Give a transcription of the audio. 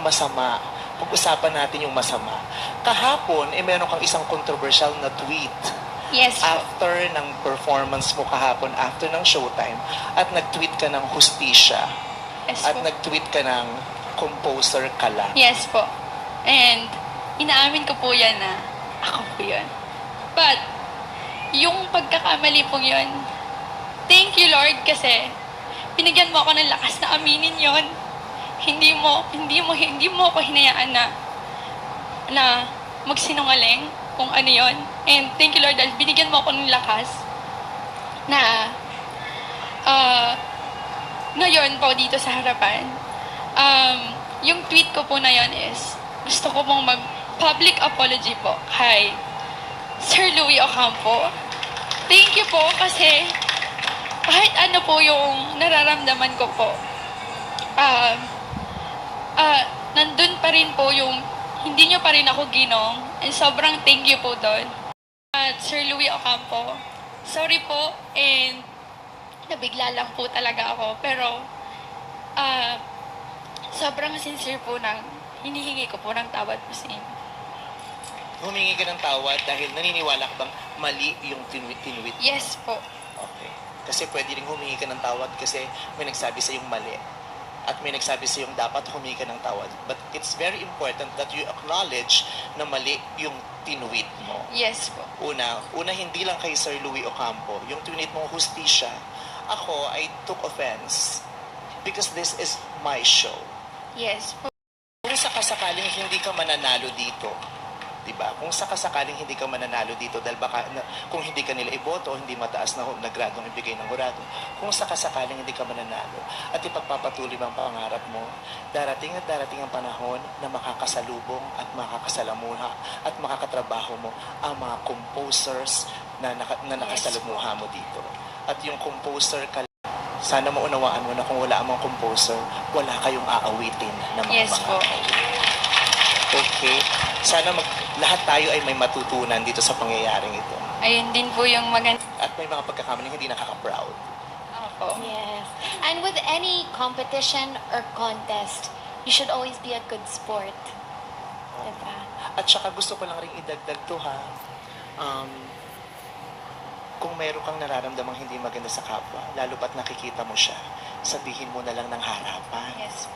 masama. Pag-usapan natin yung masama. Kahapon, eh meron kang isang controversial na tweet Yes after ng performance mo kahapon, after ng showtime, at nag-tweet ka ng hustisya, Yes at po. nag-tweet ka ng composer ka lang. Yes po. And, inaamin ko po yan na ako po yun. But, yung pagkakamali po yun, thank you Lord kasi binigyan mo ako ng lakas na aminin yon. Hindi mo, hindi mo, hindi mo ako hinayaan na na magsinungaling kung ano yon. And thank you Lord dahil binigyan mo ako ng lakas na ah ngayon po dito sa harapan, um, yung tweet ko po na yon is, gusto ko pong mag-public apology po kay Sir Louis Ocampo. Thank you po kasi kahit ano po yung nararamdaman ko po, um, ah, nandun pa rin po yung hindi nyo pa rin ako ginong and sobrang thank you po doon. At Sir Louis Ocampo, sorry po and nabigla lang po talaga ako. Pero, ah, sobrang sincere po ng hinihingi ko po ng tawad po sa inyo. Humingi ka ng tawad dahil naniniwala ka bang mali yung tinwit tinwit Yes po. Okay. Kasi pwede rin humingi ka ng tawad kasi may nagsabi sa yung mali. At may nagsabi sa yung dapat humingi ka ng tawad. But it's very important that you acknowledge na mali yung tinwit mo. Yes po. Una, una hindi lang kay Sir Louis Ocampo, yung tinwit mong hustisya, ako, I took offense because this is my show. Yes po. Kung sakasakaling hindi ka mananalo dito, 'di ba? Kung sakasakaling hindi ka mananalo dito dahil baka na, kung hindi ka nila iboto, hindi mataas na, na gradong ibigay ng hurado. Kung sakasakaling hindi ka mananalo at ipagpapatuloy ang pangarap mo, darating at darating ang panahon na makakasalubong at makakasalamuha at makakatrabaho mo ang mga composers na, naka, na nakasalamuha mo dito. At yung composer ka sana maunawaan mo na kung wala ang mga composer, wala kayong aawitin na mga Yes po. Okay? Sana mag, lahat tayo ay may matutunan dito sa pangyayaring ito. Ayun din po yung maganda. At may mga pagkakamaling hindi nakaka-proud. Opo. Yes. And with any competition or contest, you should always be a good sport. Diba? At saka gusto ko lang rin idagdag to ha. Um, kung meron kang nararamdamang hindi maganda sa kapwa, lalo pat nakikita mo siya, sabihin mo na lang ng harapan. Yes.